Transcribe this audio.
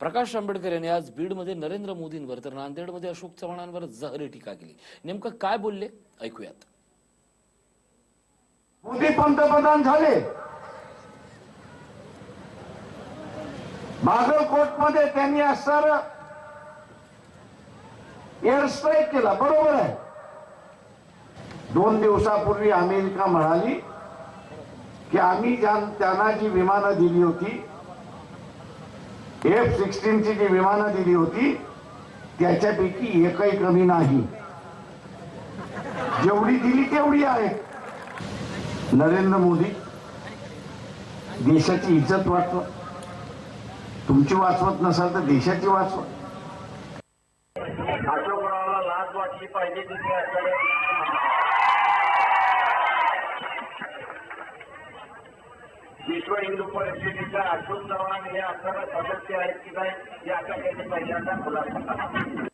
प्रकाश आंबेडकर यांनी आज बीडमध्ये नरेंद्र मोदींवर तर नांदेडमध्ये अशोक चव्हाणांवर जहरी टीका केली. नेमकं काय बोलले? ऐकूयात. मोदी पंतप्रधान झाले. बागलकोटमध्ये त्यांनी असणार एअर स्ट्राईक केला. बरोबर आहे. दोन दिवसापूर्वी अमेरिका म्हणाली की आम्ही त्यांना जी विमानं दिली होती एफ सिक्स्टीनची जी विमानं दिली होती त्याच्यापैकी एकही कमी नाही. जेवढी दिली तेवढी आहे. नरेंद्र मोदी देशाची इज्जत वाचवा. तुमची वाचवत नसाल तर देशाची वाचवा. अशोकरावला लाज वाटली पाहिजे तिथे विश्व हिंदू परिषदेच्या अशोक चव्हाण हे असणारे सदस्य आहेत की नाही याचा त्यांनी पहिल्यांदा खुलासा करा